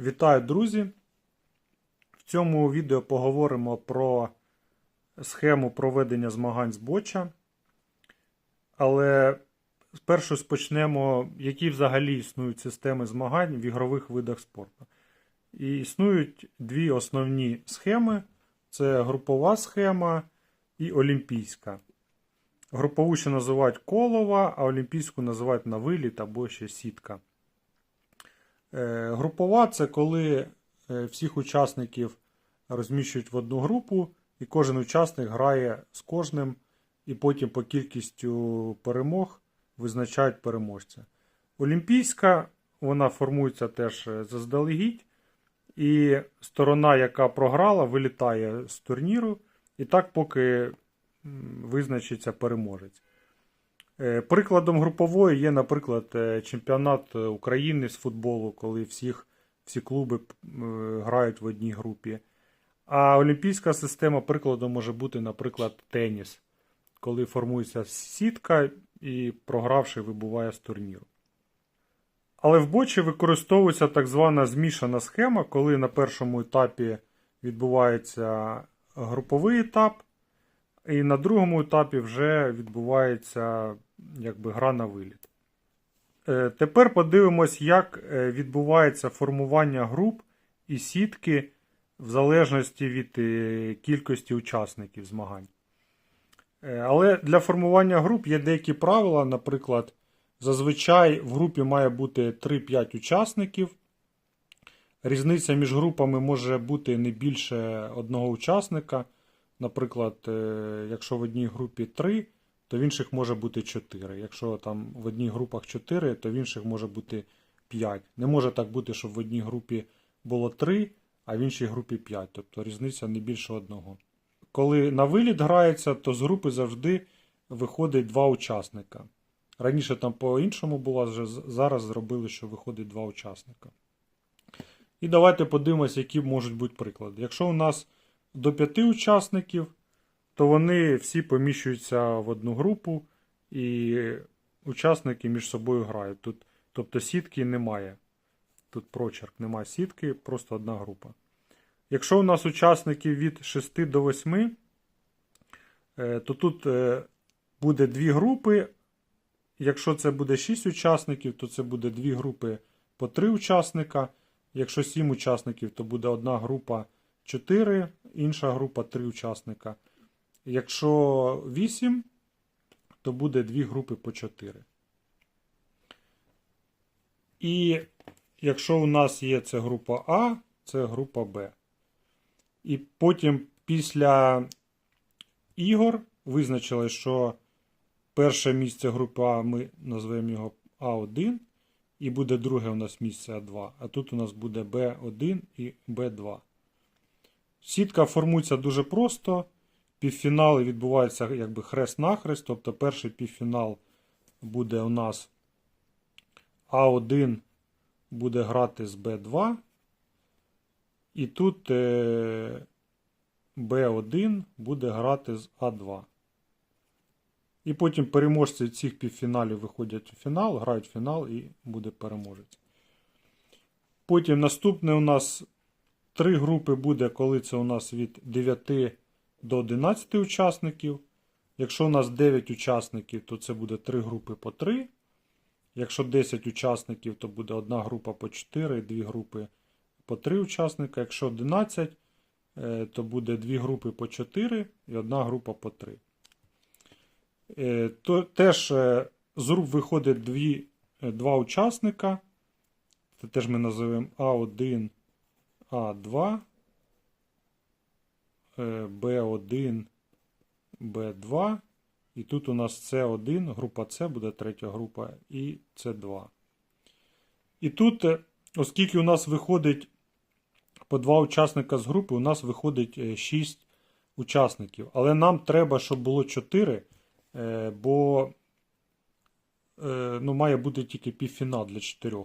Вітаю, друзі! В цьому відео поговоримо про схему проведення змагань з боча. Але спершу спочнемо, які взагалі існують системи змагань в ігрових видах спорту. І існують дві основні схеми: це групова схема і олімпійська. Групову ще називають колова, а олімпійську називають на виліт або ще сітка. Е, Групова це коли е, всіх учасників розміщують в одну групу, і кожен учасник грає з кожним, і потім по кількістю перемог визначають переможця. Олімпійська вона формується теж е, заздалегідь, і сторона, яка програла, вилітає з турніру, і так поки визначиться переможець. Е, Прикладом групової є, наприклад, е, чемпіонат України з футболу, коли всіх, всі клуби е, грають в одній групі. А олімпійська система прикладом може бути, наприклад, теніс, коли формується сітка і програвший вибуває з турніру. Але в бочі використовується так звана змішана схема, коли на першому етапі відбувається груповий етап, і на другому етапі вже відбувається якби, гра на виліт. Е, Тепер подивимось, як е, відбувається формування груп і сітки в залежності від е, кількості учасників змагань. Але для формування груп є деякі правила. Наприклад, зазвичай в групі має бути 3-5 учасників. Різниця між групами може бути не більше одного учасника. Наприклад, якщо в одній групі 3, то в інших може бути 4. Якщо там в одній групах 4, то в інших може бути 5. Не може так бути, щоб в одній групі було 3, а в іншій групі 5. Тобто різниця не більше одного. Коли на виліт грається, то з групи завжди виходить два учасника. Раніше там по-іншому було, зараз зробили, що виходить два учасника. І давайте подивимось, які можуть бути приклади. Якщо у нас до п'яти учасників, то вони всі поміщуються в одну групу, і учасники між собою грають. Тут, тобто сітки немає. Тут прочерк, немає сітки, просто одна група. Якщо у нас учасників від 6 до 8, е, то тут е, буде дві групи. Якщо це буде 6 учасників, то це буде дві групи по 3 учасника. Якщо 7 учасників, то буде одна група 4, інша група 3 учасника. Якщо 8, то буде дві групи по 4. І якщо у нас є це група А, це група Б. І потім після ігор визначили, що перше місце групи А ми назвемо його А1, і буде друге у нас місце А2. А тут у нас буде Б1 і Б2. Сітка формується дуже просто. Півфінали відбуваються якби хрест-нахрест. Тобто перший півфінал буде у нас А1 буде грати з Б2. І тут е, Б1 буде грати з А2. І потім переможці цих півфіналів виходять у фінал, грають фінал і буде переможець. Потім наступне у нас три групи буде, коли це у нас від 9 до 11 учасників. Якщо у нас 9 учасників, то це буде 3 групи по 3. Якщо 10 учасників, то буде одна група по 4, дві групи по 3 учасника. Якщо 11, е, то буде дві групи по 4 і одна група по 3. Е, То теж е, з груп виходить дві, е, два учасника. Це теж ми називаємо А1, А2, е, Б1, Б2. І тут у нас С1, група С буде третя група, і С2. І тут, е, оскільки у нас виходить по два учасника з групи, у нас виходить 6 учасників. Але нам треба, щоб було 4, е, бо е, ну, має бути тільки півфінал для 4.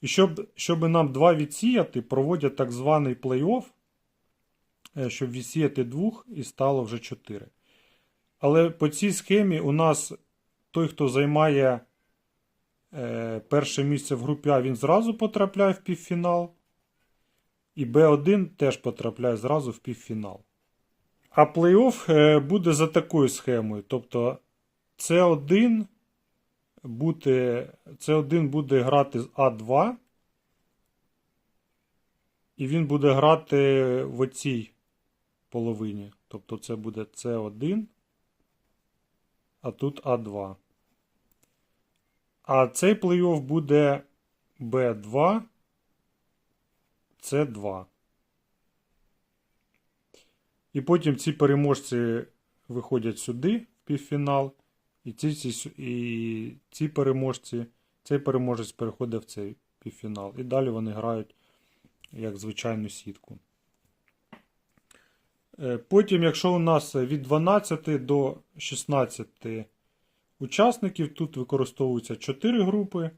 І щоб, щоб нам два відсіяти, проводять так званий плей-офф, е, щоб відсіяти двох і стало вже 4. Але по цій схемі у нас той, хто займає е, перше місце в групі А, він зразу потрапляє в півфінал. і Б1 теж потрапляє зразу в півфінал. А плей-офф е, буде за такою схемою. Тобто С1 буде, С1 буде грати з А2. І він буде грати в оцій половині. Тобто це буде С1, а тут А2. А цей плей-офф буде Б2, С2. І потім ці переможці виходять сюди, в півфінал. І ці, ці, і ці переможці, цей переможець переходить в цей півфінал. І далі вони грають як звичайну сітку. Е, Потім, якщо у нас від 12 до 16 учасників, тут використовуються 4 групи,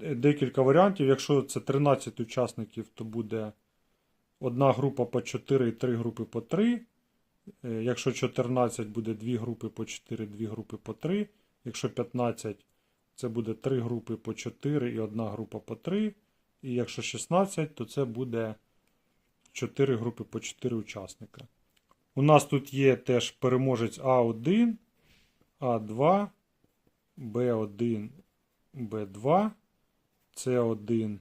е, декілька варіантів. Якщо це 13 учасників, то буде одна група по 4 і 3 групи по 3. Е, Якщо 14 буде 2 групи по 4, 2 групи по 3. Якщо 15, це буде 3 групи по 4 і одна група по 3. І якщо 16, то це буде 4 групи по 4 учасника. У нас тут є теж переможець А1, А2, Б1, Б2, С1,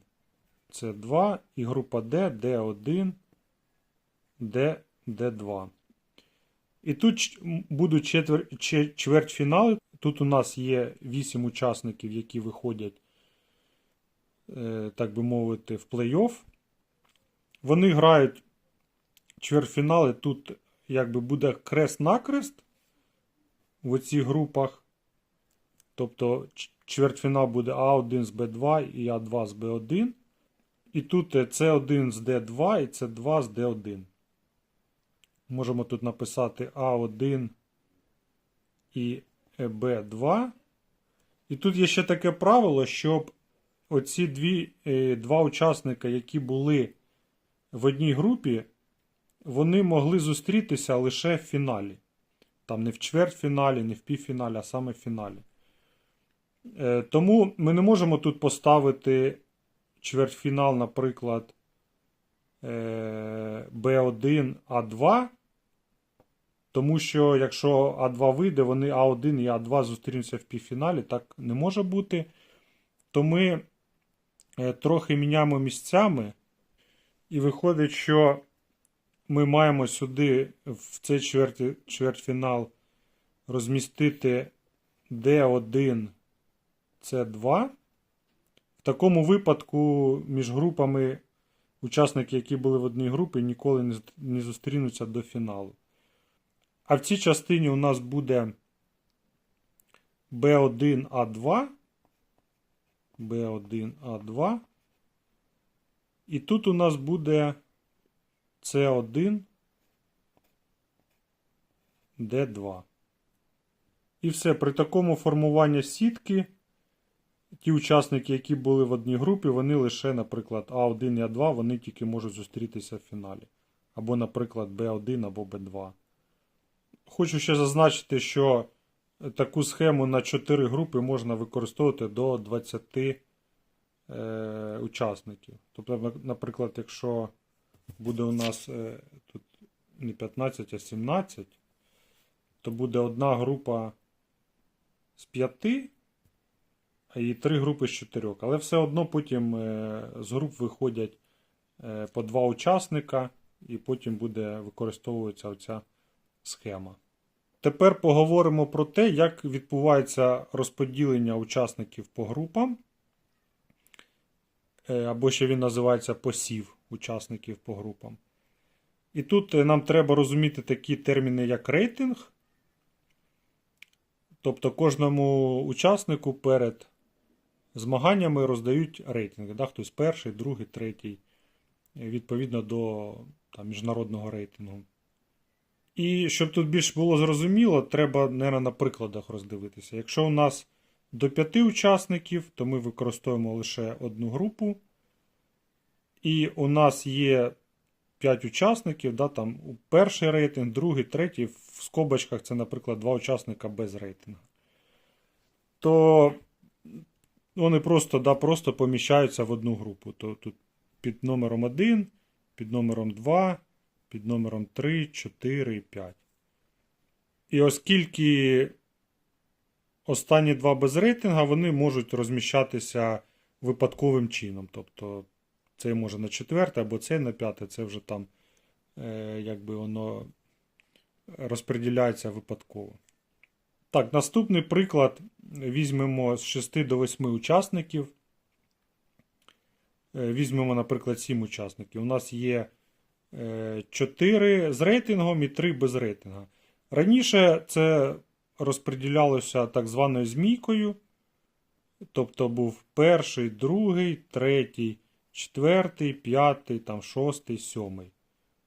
С2 і група Д, Д1, Д, Д2. І тут будуть четвер... че- чвертьфінали. Тут у нас є 8 учасників, які виходять, е, так би мовити, в плей-офф. Вони грають чвертьфінали. Тут якби буде крест-накрест в оцих групах. Тобто чвертьфінал буде А1 з Б2 і А2 з Б1. І тут е, С1 з Д2 і С2 з Д1. Можемо тут написати А1 і Б2. І тут є ще таке правило, щоб оці дві, е, два учасника, які були в одній групі, вони могли зустрітися лише в фіналі. Там не в чвертьфіналі, не в півфіналі, а саме в фіналі. Е, Тому ми не можемо тут поставити чвертьфінал, наприклад, е, B1, А2. Тому що якщо А2 вийде, вони А1 і А2 зустрінуться в півфіналі, так не може бути. То ми е, трохи міняємо місцями. І виходить, що ми маємо сюди в цей чверті, чвертьфінал розмістити D1, C2. В такому випадку між групами учасники, які були в одній групі, ніколи не зустрінуться до фіналу. А в цій частині у нас буде B1A2. B1A2. І тут у нас буде C1 D2. І все. При такому формуванні сітки, ті учасники, які були в одній групі, вони лише, наприклад, А1 і А2, вони тільки можуть зустрітися в фіналі. Або, наприклад, Б1 або Б2. Хочу ще зазначити, що таку схему на 4 групи можна використовувати до 20 е, учасників. Тобто, наприклад, якщо буде у нас е, тут не 15, а 17, то буде одна група з 5, і три групи з 4. Але все одно потім е, з груп виходять по два учасника, і потім буде використовуватися оця схема. Тепер поговоримо про те, як відбувається розподілення учасників по групам. Е, Або ще він називається посів учасників по групам. І тут е, нам треба розуміти такі терміни, як рейтинг. Тобто кожному учаснику перед змаганнями роздають рейтинги. Да? Хтось перший, другий, третій, відповідно до там, міжнародного рейтингу. І щоб тут більш було зрозуміло, треба, мабуть, на прикладах роздивитися. Якщо у нас до 5 учасників, то ми використовуємо лише одну групу. І у нас є 5 учасників, да, там перший рейтинг, другий, третій, в скобочках це, наприклад, 2 учасника без рейтингу. То вони просто, да, просто поміщаються в одну групу. То тут під номером 1 під номером 2, під номером 3, 4 і 5. І оскільки останні два без рейтинга, вони можуть розміщатися випадковим чином. Тобто цей може на четверте або цей на п'яте, це вже там е, якби воно розподіляється випадково. Так, наступний приклад візьмемо з 6 до 8 учасників. Е, Візьмемо, наприклад, 7 учасників. У нас є 4 з рейтингом і 3 без рейтинга. Раніше це розподілялося так званою змійкою. Тобто був перший, другий, третій, четвертий, п'ятий, там, шостий, сьомий.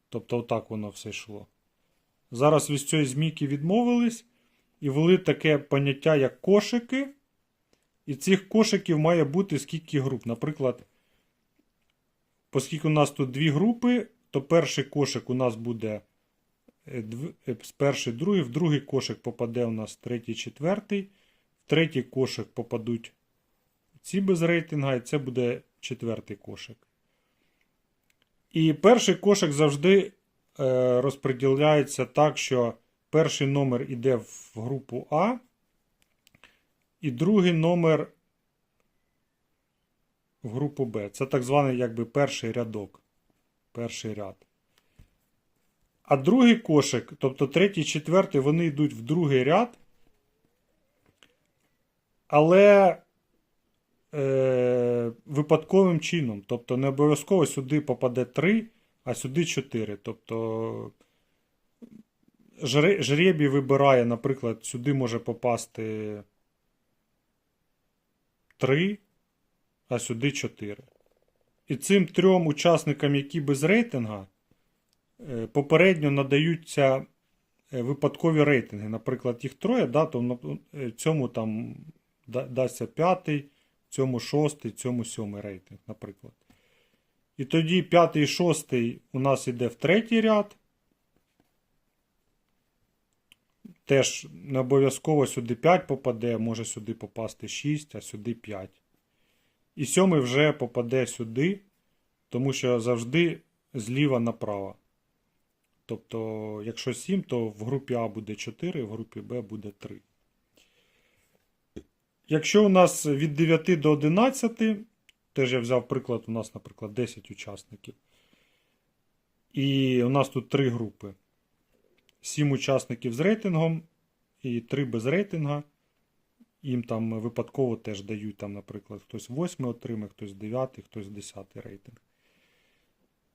Тобто, отак воно все йшло. Зараз від цієї змійки відмовились і ввели таке поняття, як кошики. І цих кошиків має бути скільки груп. Наприклад, оскільки у нас тут дві групи, то перший кошик у нас буде з перший, другий, в другий кошик попаде у нас третій, четвертий, в третій кошик попадуть ці без рейтинга, і це буде четвертий кошик. І перший кошик завжди е, розподіляється так, що перший номер йде в групу А, і другий номер в групу Б. Це так званий якби перший рядок. Перший ряд. А другий кошик, тобто третій, четвертий, вони йдуть в другий ряд. Але е, випадковим чином. Тобто не обов'язково сюди попаде 3, а сюди 4. Тобто жре- жребій вибирає, наприклад, сюди може попасти 3, а сюди 4. І цим трьом учасникам, які без рейтинга, е, попередньо надаються е, випадкові рейтинги. Наприклад, їх троє, да, то е, цьому там дасться п'ятий, цьому шостий, цьому сьомий рейтинг, наприклад. І тоді п'ятий і шостий у нас йде в третій ряд. Теж не обов'язково сюди 5 попаде, може сюди попасти 6, а сюди 5. І сьомий вже попаде сюди, тому що завжди зліва направо. Тобто, якщо 7, то в групі А буде 4, в групі Б буде 3. Якщо у нас від 9 до 11, теж я взяв приклад, у нас, наприклад, 10 учасників. І у нас тут три групи. 7 учасників з рейтингом і 3 без рейтинга. Їм там випадково теж дають, там, наприклад, хтось 8 отримає, хтось 9, хтось 10 рейтинг.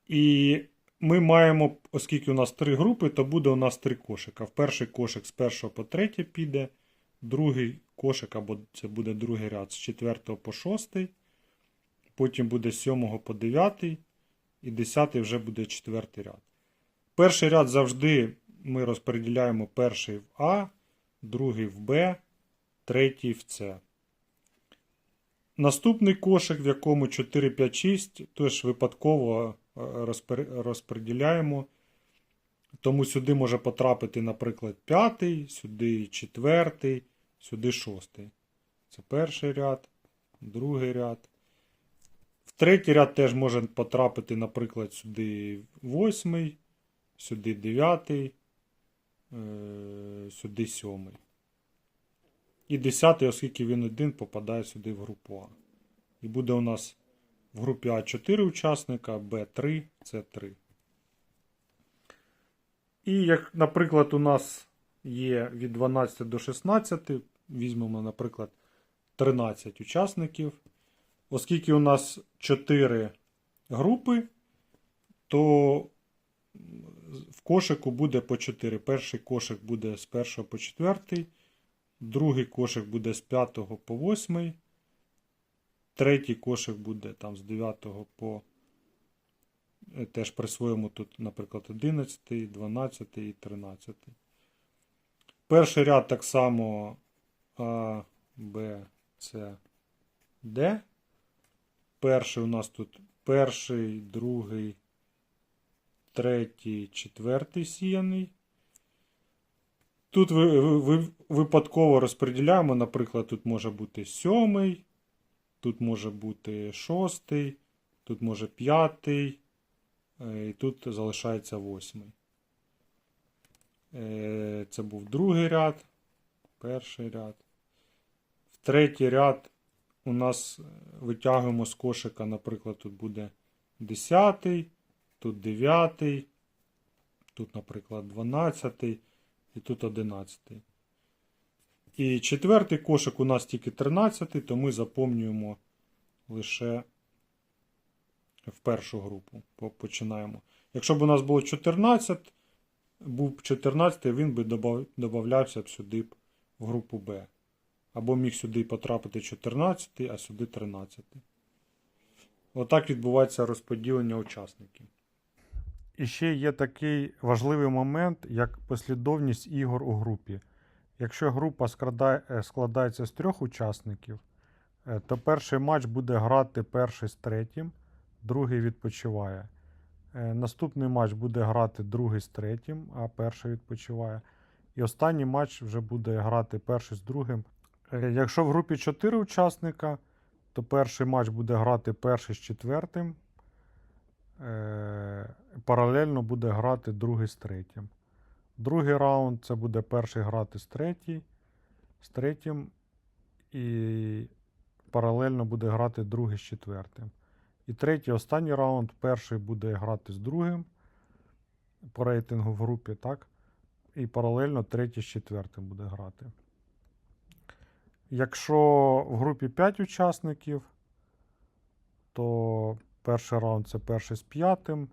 І ми маємо, оскільки у нас три групи, то буде у нас три кошика. Перший кошик з 1 по 3 піде, другий кошик, або це буде другий ряд з 4 по 6, потім буде з 7 по 9, і 10 вже буде четвертий ряд. Перший ряд завжди ми розподіляємо перший в А, другий в Б, третій в С. Наступний кошик, в якому 4, 5, 6, теж випадково розподіляємо. Тому сюди може потрапити, наприклад, п'ятий, сюди четвертий, сюди шостий. Це перший ряд, другий ряд. В третій ряд теж може потрапити, наприклад, сюди восьмий, сюди дев'ятий, е, сюди сьомий. І десятий, оскільки він один, попадає сюди в групу А. І буде у нас в групі А 4 учасника, Б 3, С 3. І як, наприклад, у нас є від 12 до 16, візьмемо, наприклад, 13 учасників. Оскільки у нас 4 групи, то в кошику буде по 4. Перший кошик буде з 1 по 4, другий кошик буде з 5 по 8, третій кошик буде там з 9 по е, теж присвоїмо тут, наприклад, 11, 12 і 13. Перший ряд так само А, Б, С, Д. Перший у нас тут перший, другий, третій, четвертий сіяний. Тут ви, ви, ви випадково розподіляємо, наприклад, тут може бути сьомий, тут може бути шостий, тут може п'ятий, Е, І тут залишається восьмий. Е, Це був другий ряд, перший ряд. В третій ряд у нас е, витягуємо з кошика, наприклад, тут буде 10, тут 9, тут, наприклад, 12 і тут 11. І четвертий кошик у нас тільки 13, то ми заповнюємо лише в першу групу. Починаємо. Якщо б у нас було 14, був б 14, він би додавався б сюди в групу Б. Або міг сюди потрапити 14, а сюди 13. Отак відбувається розподілення учасників. І ще є такий важливий момент, як послідовність ігор у групі. Якщо група е, складається з трьох учасників, е, то перший матч буде грати перший з третім, другий відпочиває. Е, Наступний матч буде грати другий з третім, а перший відпочиває. І останній матч вже буде грати перший з другим. Якщо в групі 4 учасника, то перший матч буде грати перший з четвертим. Паралельно буде грати другий з третім. Другий раунд це буде перший грати з третій, з третім, і паралельно буде грати другий з четвертим. І третій, останній раунд, перший буде грати з другим по рейтингу в групі, так? І паралельно третій з четвертим буде грати. Якщо в групі 5 учасників, то перший раунд це перший з п'ятим,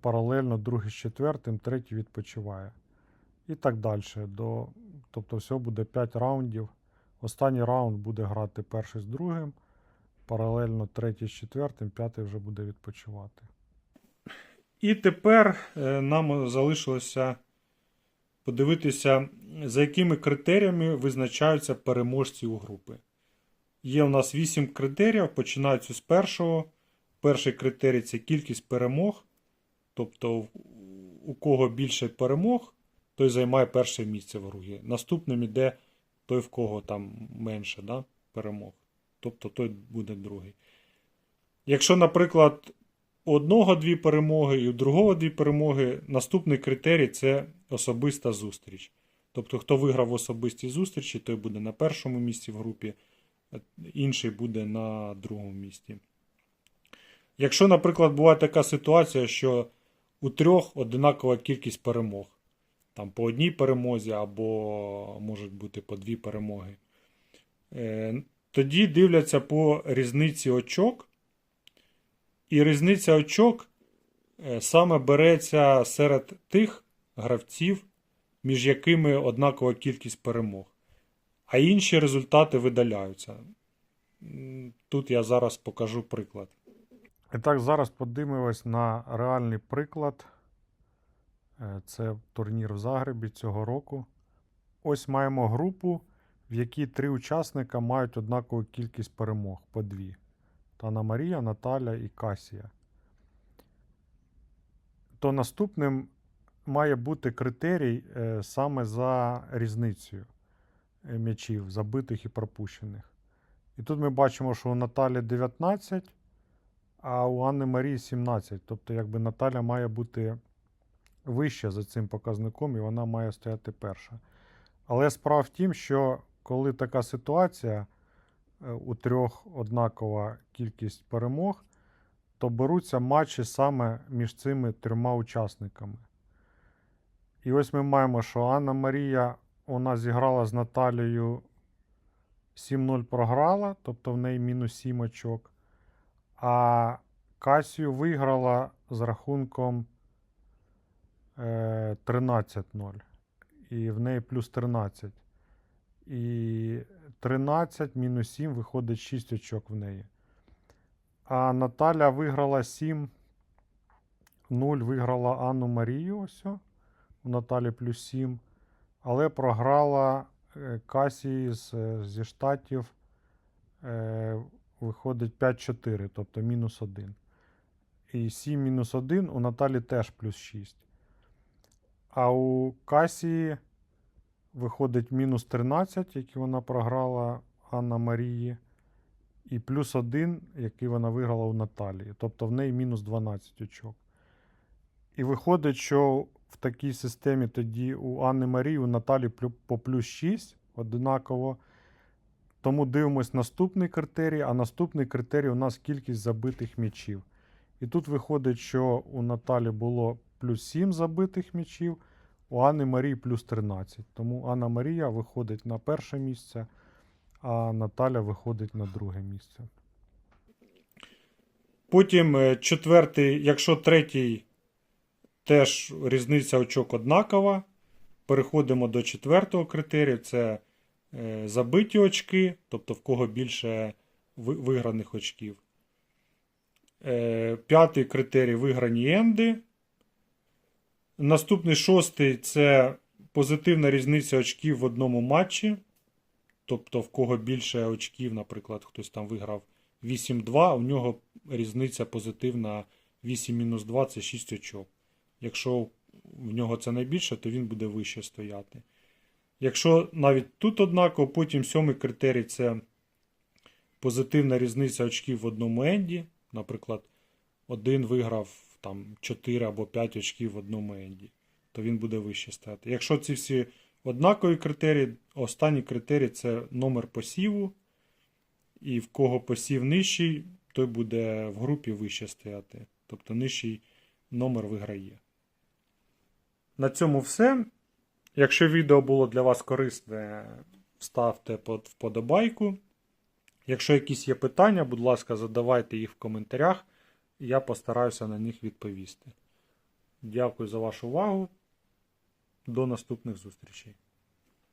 паралельно другий з четвертим, третій відпочиває. І так далі. До, тобто всього буде 5 раундів. Останній раунд буде грати перший з другим, паралельно третій з четвертим, п'ятий вже буде відпочивати. І тепер е, нам залишилося подивитися, за якими критеріями визначаються переможці у групи. Є у нас 8 критеріїв, починаються з першого. Перший критерій це кількість перемог. Тобто, у кого більше перемог, той займає перше місце в групі. Наступним іде той, в кого там менше да, перемог. Тобто той буде другий. Якщо, наприклад, у одного дві перемоги і у другого дві перемоги, наступний критерій це особиста зустріч. Тобто, хто виграв в особистій зустрічі, той буде на першому місці в групі, інший буде на другому місці. Якщо, наприклад, буває така ситуація, що у трьох одинакова кількість перемог, там по одній перемозі, або можуть бути по дві перемоги, е, тоді дивляться по різниці очок. І різниця очок е, саме береться серед тих гравців, між якими однакова кількість перемог. А інші результати видаляються. Тут я зараз покажу приклад. І так, зараз подивимось на реальний приклад. Е, Це турнір в Загребі цього року. Ось маємо групу, в якій три учасника мають однакову кількість перемог по дві. Тана Марія, Наталя і Касія. То наступним має бути критерій е, саме за різницею е, м'ячів, забитих і пропущених. І тут ми бачимо, що у Наталі 19, а у Анни Марії 17. Тобто, якби Наталя має бути вища за цим показником, і вона має стояти перша. Але справа в тім, що коли така ситуація, е, у трьох однакова кількість перемог, то беруться матчі саме між цими трьома учасниками. І ось ми маємо, що Анна Марія вона зіграла з Наталією 7-0 програла, тобто в неї мінус 7 очок. А Касію виграла з рахунком е, 13-0. І в неї плюс 13. І 13 мінус 7 виходить 6 очок в неї. А Наталя виграла 7. 0 виграла Анну Марію. Ось. У Наталі плюс 7. Але програла е, Касії з, е, зі штатів. Виходить 5-4, тобто мінус 1. І 7 мінус 1 у Наталі теж плюс 6. А у Касії виходить мінус 13, який вона програла Анна Марії, і плюс 1, який вона виграла у Наталії. Тобто в неї мінус 12 очок. І виходить, що в такій системі тоді у Анни Марії, у Наталі по плюс 6 однаково. Тому дивимось наступний критерій, а наступний критерій у нас кількість забитих м'ячів. І тут виходить, що у Наталі було плюс 7 забитих м'ячів, у Анни Марії плюс 13. Тому Анна Марія виходить на перше місце, а Наталя виходить на друге місце. Потім е, четвертий, якщо третій теж різниця очок однакова, переходимо до четвертого критерію. Це забиті очки, тобто в кого більше виграних очків. Е, П'ятий критерій виграні енди. Наступний шостий це позитивна різниця очків в одному матчі. Тобто, в кого більше очків, наприклад, хтось там виграв 8-2, у нього різниця позитивна 8-2 це 6 очок. Якщо в нього це найбільше, то він буде вище стояти. Якщо навіть тут однаково, потім сьомий критерій це позитивна різниця очків в одному енді. Наприклад, один виграв там 4 або 5 очків в одному енді, то він буде вище стояти. Якщо ці всі однакові критерії, останній критерій це номер посіву. І в кого посів нижчий, той буде в групі вище стояти. Тобто нижчий номер виграє. На цьому все. Якщо відео було для вас корисне, ставте под- вподобайку. Якщо якісь є питання, будь ласка, задавайте їх в коментарях, я постараюся на них відповісти. Дякую за вашу увагу. До наступних зустрічей.